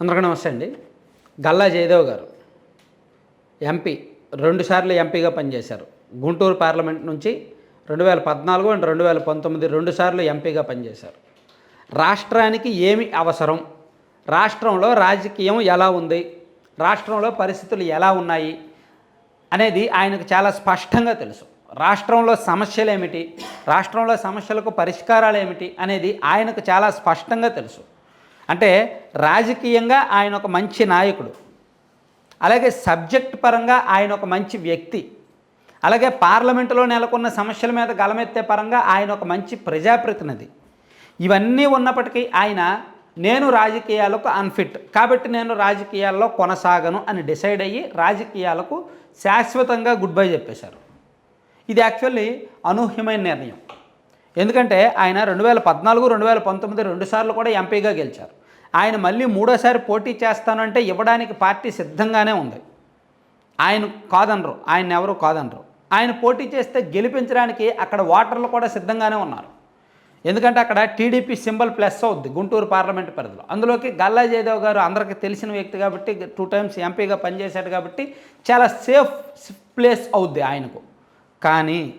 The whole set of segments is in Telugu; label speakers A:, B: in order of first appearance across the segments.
A: అందరికీ నమస్తే అండి. గల్లా జయదేవ్ గారు ఎంపీ రెండుసార్లు ఎంపీగా పనిచేశారు. గుంటూరు పార్లమెంట్ నుంచి రెండు వేల పద్నాలుగు అండ్ రెండు వేల పంతొమ్మిది రెండుసార్లు ఎంపీగా పనిచేశారు. రాష్ట్రానికి ఏమి అవసరం? రాష్ట్రంలో రాజకీయం ఎలా ఉంది? రాష్ట్రంలో పరిస్థితులు ఎలా ఉన్నాయి? అనేది ఆయనకు చాలా స్పష్టంగా తెలుసు. రాష్ట్రంలో సమస్యలు ఏమిటి? రాష్ట్రంలో సమస్యలకు పరిష్కారాలు ఏమిటి? అనేది ఆయనకు చాలా స్పష్టంగా తెలుసు. అంటే రాజకీయంగా ఆయన ఒక మంచి నాయకుడు. అలాగే సబ్జెక్ట్ పరంగా ఆయన ఒక మంచి వ్యక్తి. అలాగే పార్లమెంటులో నెలకొన్న సమస్యల మీద గలమెత్తే పరంగా ఆయన ఒక మంచి ప్రజాప్రతినిధి. ఇవన్నీ ఉన్నప్పటికీ ఆయన నేను రాజకీయాలకు అన్ఫిట్ కాబట్టి నేను రాజకీయాల్లో కొనసాగను అని డిసైడ్ అయ్యి రాజకీయాలకు శాశ్వతంగా గుడ్ బై చెప్పేశారు. ఇది యాక్చువల్లీ అనూహ్యమైన నిర్ణయం. ఎందుకంటే ఆయన రెండు వేల పద్నాలుగు రెండు వేల పంతొమ్మిది రెండుసార్లు కూడా ఎంపీగా గెలిచారు. ఆయన మళ్ళీ మూడోసారి పోటీ చేస్తానంటే ఇవ్వడానికి పార్టీ సిద్ధంగానే ఉంది. ఆయన కాదనరు ఆయన ఎవరు కాదనరు. ఆయన పోటీ చేస్తే గెలిపించడానికి అక్కడ ఓటర్లు కూడా సిద్ధంగానే ఉన్నారు. ఎందుకంటే అక్కడ టీడీపీ సింబల్ ప్లస్ అవుద్ది గుంటూరు పార్లమెంట్ పరిధిలో. అందులోకి గల్లా జయదేవ్ గారు అందరికీ తెలిసిన వ్యక్తి కాబట్టి టూ టైమ్స్ ఎంపీగా పనిచేశాడు కాబట్టి చాలా సేఫ్ ప్లేస్ అవుద్ది ఆయనకు. కానీ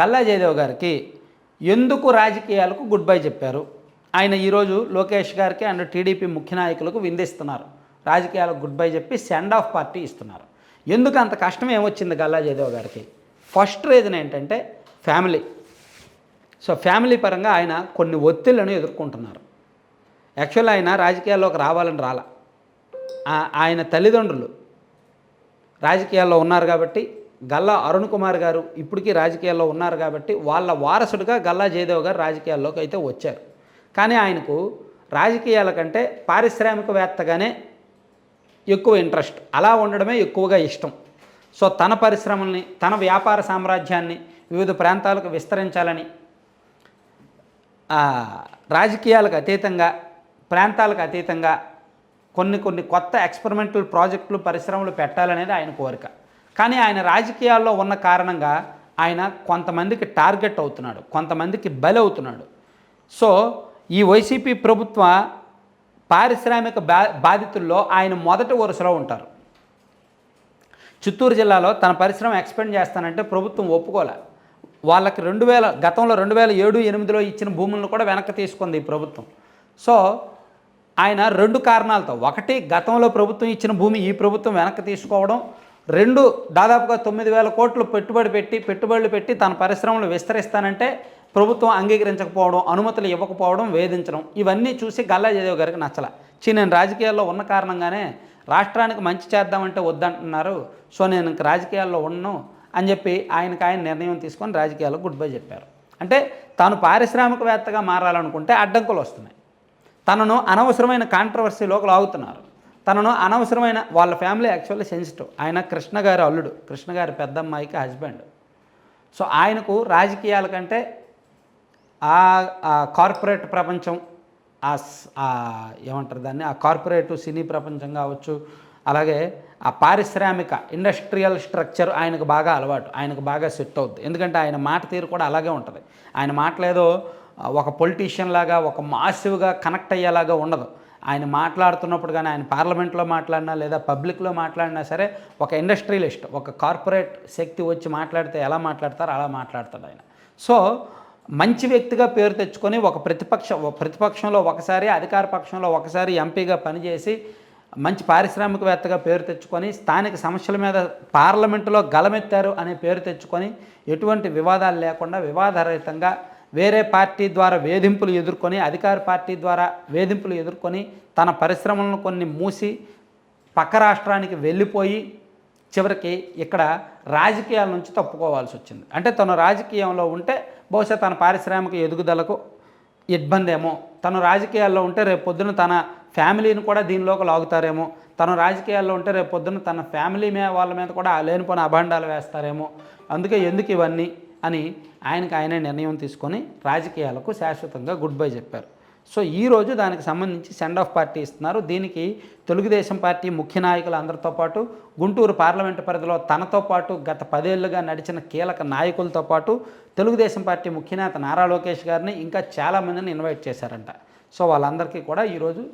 A: గల్లా జయదేవ్ గారికి ఎందుకు రాజకీయాలకు గుడ్ బై చెప్పారు? ఆయన ఈరోజు లోకేష్ గారికి అండ్ టీడీపీ ముఖ్య నాయకులకు విందిస్తున్నారు. రాజకీయాలకు గుడ్ బై చెప్పి సెండ్ ఆఫ్ పార్టీ ఇస్తున్నారు. ఎందుకు అంత కష్టం ఏమొచ్చింది గల్లా జయదేవ్ గారికి? ఫస్ట్ రీజన్ ఏంటంటే ఫ్యామిలీ సో ఫ్యామిలీ పరంగా ఆయన కొన్ని ఒత్తిళ్ళను ఎదుర్కొంటున్నారు. యాక్చువల్ ఆయన రాజకీయాల్లోకి రావాలని రాల. ఆయన తల్లిదండ్రులు రాజకీయాల్లో ఉన్నారు కాబట్టి గల్లా అరుణ్ కుమార్ గారు ఇప్పటికీ రాజకీయాల్లో ఉన్నారు కాబట్టి వాళ్ళ వారసుడిగా గల్లా జయదేవ్ గారు రాజకీయాల్లోకి అయితే వచ్చారు. కానీ ఆయనకు రాజకీయాల కంటే పారిశ్రామికవేత్తగానే ఎక్కువ ఇంట్రెస్ట్. అలా ఉండడమే ఎక్కువగా ఇష్టం. సో తన పరిశ్రమల్ని తన వ్యాపార సామ్రాజ్యాన్ని వివిధ ప్రాంతాలకు విస్తరించాలని రాజకీయాలకు అతీతంగా ప్రాంతాలకు అతీతంగా కొన్ని కొన్ని కొత్త ఎక్స్పెరిమెంటల్ ప్రాజెక్టులు పరిశ్రమలు పెట్టాలనేది ఆయన కోరిక. కానీ ఆయన రాజకీయాల్లో ఉన్న కారణంగా ఆయన కొంతమందికి టార్గెట్ అవుతున్నాడు కొంతమందికి బలి అవుతున్నాడు సో ఈ వైసీపీ ప్రభుత్వ పారిశ్రామిక బా బాధితుల్లో ఆయన మొదటి వరుసలో ఉంటారు. చిత్తూరు జిల్లాలో తన పరిశ్రమ ఎక్స్పెండ్ చేస్తానంటే ప్రభుత్వం ఒప్పుకోలే. వాళ్ళకి రెండు వేల గతంలో రెండు వేల ఏడు ఎనిమిదిలో ఇచ్చిన భూములను కూడా వెనక్కి తీసుకుంది ఈ ప్రభుత్వం. సో ఆయన రెండు కారణాలతో ఒకటి గతంలో ప్రభుత్వం ఇచ్చిన భూమి ఈ ప్రభుత్వం వెనక్కి తీసుకోవడం రెండు దాదాపుగా తొమ్మిది వేల కోట్లు పెట్టుబడి పెట్టి పెట్టుబడులు పెట్టి తన పరిశ్రమలు విస్తరిస్తానంటే ప్రభుత్వం అంగీకరించకపోవడం అనుమతులు ఇవ్వకపోవడం వేధించడం ఇవన్నీ చూసి గల్లా జయదేవ్ గారికి నచ్చల. చి నేను రాజకీయాల్లో ఉన్న కారణంగానే రాష్ట్రానికి మంచి చేద్దామంటే వద్దంటున్నారు. సో నేను ఇంక రాజకీయాల్లో ఉండను అని చెప్పి ఆయనకు ఆయన నిర్ణయం తీసుకొని రాజకీయాల్లో గుడ్ బై చెప్పారు. అంటే తాను పారిశ్రామికవేత్తగా మారాలనుకుంటే అడ్డంకులు వస్తున్నాయి. తనను అనవసరమైన కాంట్రవర్సీలోకి లాగుతున్నారు. తనను అనవసరమైన వాళ్ళ ఫ్యామిలీ యాక్చువల్లీ సెన్సిటివ్. ఆయన కృష్ణ గారి అల్లుడు కృష్ణ గారి పెద్దమ్మాయికి హస్బెండ్. సో ఆయనకు రాజకీయాల కంటే ఆ కార్పొరేట్ ప్రపంచం ఆ స్- ఏమంటారు దాన్ని? ఆ కార్పొరేట్ సినీ ప్రపంచం కావచ్చు అలాగే ఆ పారిశ్రామిక ఇండస్ట్రియల్ స్ట్రక్చర్ ఆయనకు బాగా అలవాటు ఆయనకు బాగా సెట్ అవుద్ది. ఎందుకంటే ఆయన మాట తీరు కూడా అలాగే ఉంటుంది. ఆయన మాటలేదో ఒక పొలిటీషియన్ లాగా ఒక మాసివ్గా కనెక్ట్ అయ్యేలాగా ఉండదు. ఆయన మాట్లాడుతున్నప్పుడు కానీ ఆయన పార్లమెంట్లో మాట్లాడినా లేదా పబ్లిక్లో మాట్లాడినా సరే ఒక ఇండస్ట్రియలిస్ట్ ఒక కార్పొరేట్ శక్తి వచ్చి మాట్లాడితే ఎలా మాట్లాడతారో అలా మాట్లాడతాడు ఆయన. సో మంచి వ్యక్తిగా పేరు తెచ్చుకొని ఒక ప్రతిపక్ష ప్రతిపక్షంలో ఒకసారి అధికార పక్షంలో ఒకసారి ఎంపీగా పనిచేసి మంచి పారిశ్రామికవేత్తగా పేరు తెచ్చుకొని స్థానిక సమస్యల మీద పార్లమెంటులో గలమెత్తారు అనే పేరు తెచ్చుకొని ఎటువంటి వివాదాలు లేకుండా వివాదరహితంగా వేరే పార్టీ ద్వారా వేధింపులు ఎదుర్కొని అధికార పార్టీ ద్వారా వేధింపులు ఎదుర్కొని తన పరిశ్రమలను కొన్ని మూసి పక్క రాష్ట్రానికి వెళ్ళిపోయి చివరికి ఇక్కడ రాజకీయాల నుంచి తప్పుకోవాల్సి వచ్చింది. అంటే తను రాజకీయంలో ఉంటే బహుశా తన పారిశ్రామిక ఎదుగుదలకు ఇబ్బంది ఏమో తను రాజకీయాల్లో ఉంటే రేపు పొద్దున తన ఫ్యామిలీని కూడా దీనిలోకి లాగుతారేమో. తను రాజకీయాల్లో ఉంటే రేపు పొద్దున తన ఫ్యామిలీ మీద వాళ్ళ మీద కూడా లేనిపోయిన అభాండాలు వేస్తారేమో. అందుకే ఎందుకు ఇవన్నీ అని ఆయనకు ఆయనే నిర్ణయం తీసుకొని రాజకీయాలకు శాశ్వతంగా గుడ్ బై చెప్పారు. సో ఈరోజు దానికి సంబంధించి సెండ్ ఆఫ్ పార్టీ ఇస్తున్నారు. దీనికి తెలుగుదేశం పార్టీ ముఖ్య నాయకులు అందరితో పాటు గుంటూరు పార్లమెంటు పరిధిలో తనతో పాటు గత పదేళ్ళుగా నడిచిన కీలక నాయకులతో పాటు తెలుగుదేశం పార్టీ ముఖ్యనేత నారా లోకేష్ గారిని ఇంకా చాలామందిని ఇన్వైట్ చేశారంట. సో వాళ్ళందరికీ కూడా ఈరోజు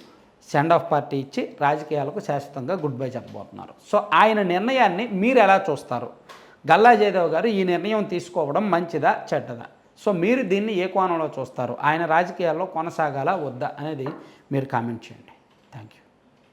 A: సెండ్ ఆఫ్ పార్టీ ఇచ్చి రాజకీయాలకు శాశ్వతంగా గుడ్ బై చెప్పబోతున్నారు. సో ఆయన నిర్ణయాన్ని మీరు ఎలా చూస్తారు? గల్లా జయదేవ్ గారు ఈ నిర్ణయం తీసుకోవడం మంచిదా చెడ్డదా? సో మీరు దీన్ని ఏ కోణంలో చూస్తారు? ఆయన రాజకీయాల్లో కొనసాగాలా? వద్దా? అనేది మీరు కామెంట్ చేయండి. Thank you